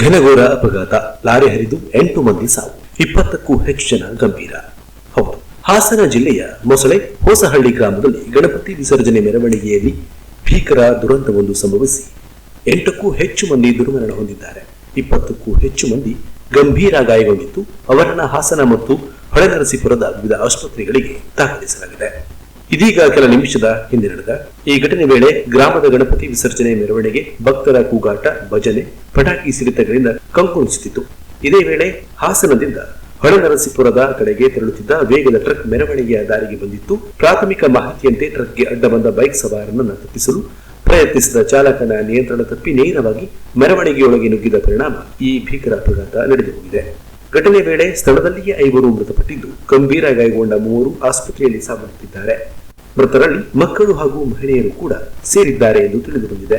ಘನಘೋರ ಅಪಘಾತ. ಲಾರಿ ಹರಿದು ಎಂಟು ಮಂದಿ ಸಾವು. ಇಪ್ಪತ್ತಕ್ಕೂ ಹೆಚ್ಚು ಜನ ಗಂಭೀರ. ಹೌದು. ಹಾಸನ ಜಿಲ್ಲೆಯ ಮೊಸಳೆ ಹೊಸಹಳ್ಳಿ ಗ್ರಾಮದಲ್ಲಿ ಗಣಪತಿ ವಿಸರ್ಜನೆ ಮೆರವಣಿಗೆಯಲ್ಲಿ ಭೀಕರ ದುರಂತವೊಂದು ಸಂಭವಿಸಿ ಎಂಟಕ್ಕೂ ಹೆಚ್ಚು ಮಂದಿ ದುರ್ಮರಣ ಹೊಂದಿದ್ದಾರೆ. ಇಪ್ಪತ್ತಕ್ಕೂ ಹೆಚ್ಚು ಮಂದಿ ಗಂಭೀರ ಗಾಯಗೊಂಡಿದ್ದು, ಅವರನ್ನ ಹಾಸನ ಮತ್ತು ಹೊಳೆನರಸೀಪುರದ ವಿವಿಧ ಆಸ್ಪತ್ರೆಗಳಿಗೆ ದಾಖಲಿಸಲಾಗಿದೆ. ಇದೀಗ ಕೆಲ ನಿಮಿಷದ ಹಿಂದೆ ನಡೆದ ಈ ಘಟನೆ ವೇಳೆ ಗ್ರಾಮದ ಗಣಪತಿ ವಿಸರ್ಜನೆ ಮೆರವಣಿಗೆ ಭಕ್ತರ ಕೂಗಾಟ, ಭಜನೆ, ಪಟಾಕಿ ಸಿಡಿತಗಳಿಂದ ಕಂಕುಣಿಸುತ್ತಿತ್ತು. ಇದೇ ವೇಳೆ ಹಾಸನದಿಂದ ಹೊಳೆನರಸೀಪುರದ ಕಡೆಗೆ ತೆರಳುತ್ತಿದ್ದ ವೇಗದ ಟ್ರಕ್ ಮೆರವಣಿಗೆಯ ದಾರಿಗೆ ಬಂದಿತ್ತು. ಪ್ರಾಥಮಿಕ ಮಾಹಿತಿಯಂತೆ ಟ್ರಕ್ಗೆ ಅಡ್ಡ ಬಂದ ಬೈಕ್ ಸವಾರನನ್ನು ತಪ್ಪಿಸಲು ಪ್ರಯತ್ನಿಸಿದ ಚಾಲಕನ ನಿಯಂತ್ರಣ ತಪ್ಪಿ ನೇರವಾಗಿ ಮೆರವಣಿಗೆಯೊಳಗೆ ನುಗ್ಗಿದ ಪರಿಣಾಮ ಈ ಭೀಕರ ಅಪಘಾತ ನಡೆದು ಹೋಗಿದೆ ಘಟನೆ ವೇಳೆ ಸ್ಥಳದಲ್ಲಿಯೇ ಐವರು ಮೃತಪಟ್ಟಿದ್ದು. ಗಂಭೀರ ಗಾಯಗೊಂಡ ಮೂವರು ಆಸ್ಪತ್ರೆಯಲ್ಲಿ ಸಾವನ್ನಪ್ಪಿದ್ದಾರೆ. ಮೃತರಲ್ಲಿ ಮಕ್ಕಳು ಹಾಗೂ ಮಹಿಳೆಯರು ಕೂಡ ಸೇರಿದ್ದಾರೆ ಎಂದು ತಿಳಿದು ಬಂದಿದೆ.